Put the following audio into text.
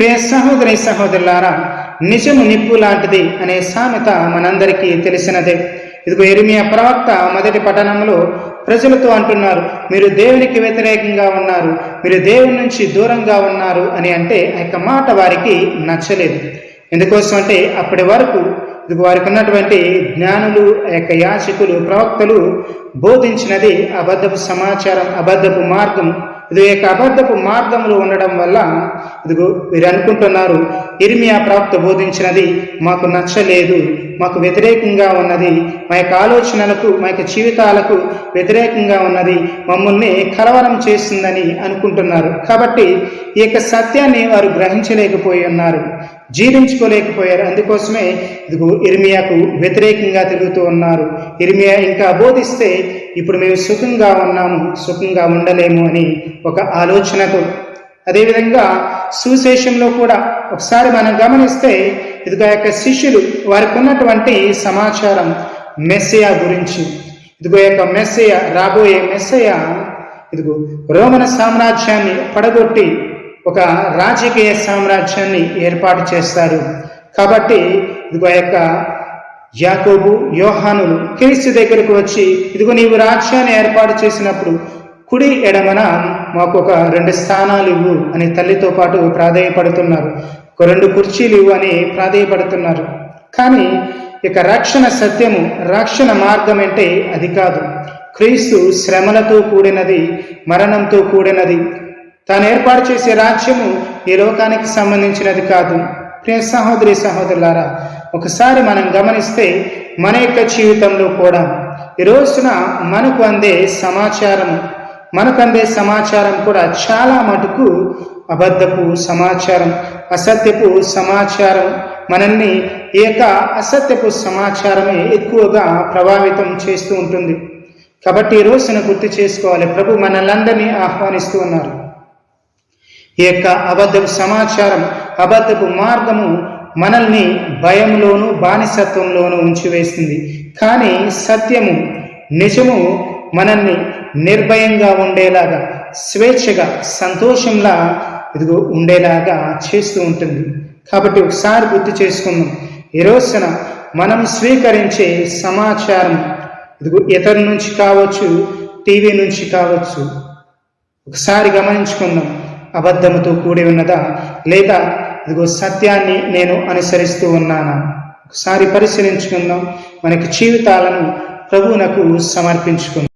ప్రియ సహోదరి సహోదరులారా నిజము నిప్పు లాంటిది అనే సామెత మనందరికీ తెలిసినదే. ఇదిగో ఎరిమియా ప్రవక్త మొదటి పట్టణంలో ప్రజలతో అంటున్నారు మీరు దేవునికి వ్యతిరేకంగా ఉన్నారు మీరు దేవుని నుంచి దూరంగా ఉన్నారు అని అంటే ఆ యొక్క మాట వారికి నచ్చలేదు. ఎందుకోసం అంటే అప్పటి వరకు ఇదిగో వారికి ఉన్నటువంటి జ్ఞానులు ఆ యొక్క యాచకులు ప్రవక్తలు బోధించినది అబద్ధపు సమాచారం అబద్ధపు మార్గం ఇది యొక్క అబద్ధపు మార్గములు ఉండడం వల్ల ఇదిగో వీరు అనుకుంటున్నారు ఇర్మియా ప్రాప్త బోధించినది మాకు నచ్చలేదు మాకు వ్యతిరేకంగా ఉన్నది మా యొక్క ఆలోచనలకు మా యొక్క జీవితాలకు వ్యతిరేకంగా ఉన్నది మమ్మల్ని కలవరం చేస్తుందని అనుకుంటున్నారు. కాబట్టి ఈ యొక్క సత్యాన్ని వారు గ్రహించలేకపోయి ఉన్నారు. జీర్ణించుకోలేకపోయారు. అందుకోసమే ఇదిగో ఇర్మియాకు వ్యతిరేకంగా తిరుగుతూ ఉన్నారు. ఇర్మియా ఇంకా బోధిస్తే ఇప్పుడు మేము సుఖంగా ఉన్నాము సుఖంగా ఉండలేము అని ఒక ఆలోచనతో అదేవిధంగా సుశేషంలో కూడా ఒకసారి మనం గమనిస్తే ఇదిగో ఆ యొక్క శిష్యులు వారికి ఉన్నటువంటి సమాచారం మెస్సియా గురించి. ఇదిగో యొక్క మెస్సయ రాబోయే మెస్సయ ఇదిగో రోమన సామ్రాజ్యాన్ని పడగొట్టి ఒక రాజకీయ సామ్రాజ్యాన్ని ఏర్పాటు చేస్తారు. కాబట్టి ఇదిగో యొక్క యాకోబు యోహానులు క్రీస్తు దగ్గరకు వచ్చి ఇదిగో నీవు రాజ్యాన్ని ఏర్పాటు చేసినప్పుడు కుడి ఎడమన మాకు ఒక రెండు స్థానాలు ఇవ్వు అని తల్లితో పాటు ప్రాధేయపడుతున్నారు. ఒక రెండు కుర్చీలు ఇవ్వు అని ప్రాధేయపడుతున్నారు. కానీ ఇక రక్షణ సత్యము రక్షణ మార్గం అంటే అది కాదు. క్రీస్తు శ్రమలతో కూడినది మరణంతో కూడినది తాను ఏర్పాటు చేసే రాజ్యము ఈ లోకానికి సంబంధించినది కాదు. ప్రియ సహోదరి సహోదరులారా ఒకసారి మనం గమనిస్తే మన యొక్క జీవితంలో కూడా ఈ రోజున మనకు అందే సమాచారం మనకు అందే సమాచారం కూడా చాలా మటుకు అబద్ధపు సమాచారం అసత్యపు సమాచారం మనల్ని ఈ యొక్క అసత్యపు సమాచారమే ఎక్కువగా ప్రభావితం చేస్తూ ఉంటుంది. కాబట్టి ఈ రోజున గుర్తు చేసుకోవాలి ప్రభు మనల్ందరినీ ఆహ్వానిస్తూ ఉన్నారు. ఈ యొక్క అబద్ధపు సమాచారం అబద్ధపు మార్గము మనల్ని భయంలోను బానిసత్వంలోను ఉంచివేస్తుంది. కానీ సత్యము నిజము మనల్ని నిర్భయంగా ఉండేలాగా స్వేచ్ఛగా సంతోషంలా ఇదిగో ఉండేలాగా చేస్తూ ఉంటుంది. కాబట్టి ఒకసారి గుర్తు చేసుకుందాం. ఈ రోజున మనం స్వీకరించే సమాచారం ఇదిగో ఇతరుల నుంచి కావచ్చు టీవీ నుంచి కావచ్చు ఒకసారి గమనించుకుందాం. అబద్ధముతో కూడి ఉన్నదా? లేదా ఇదిగో సత్యాన్ని నేను అనుసరిస్తూ ఉన్నానా? ఒకసారి పరిశీలించుకుందాం. మనకి జీవితాలను ప్రభువునకు సమర్పించుకుందాం.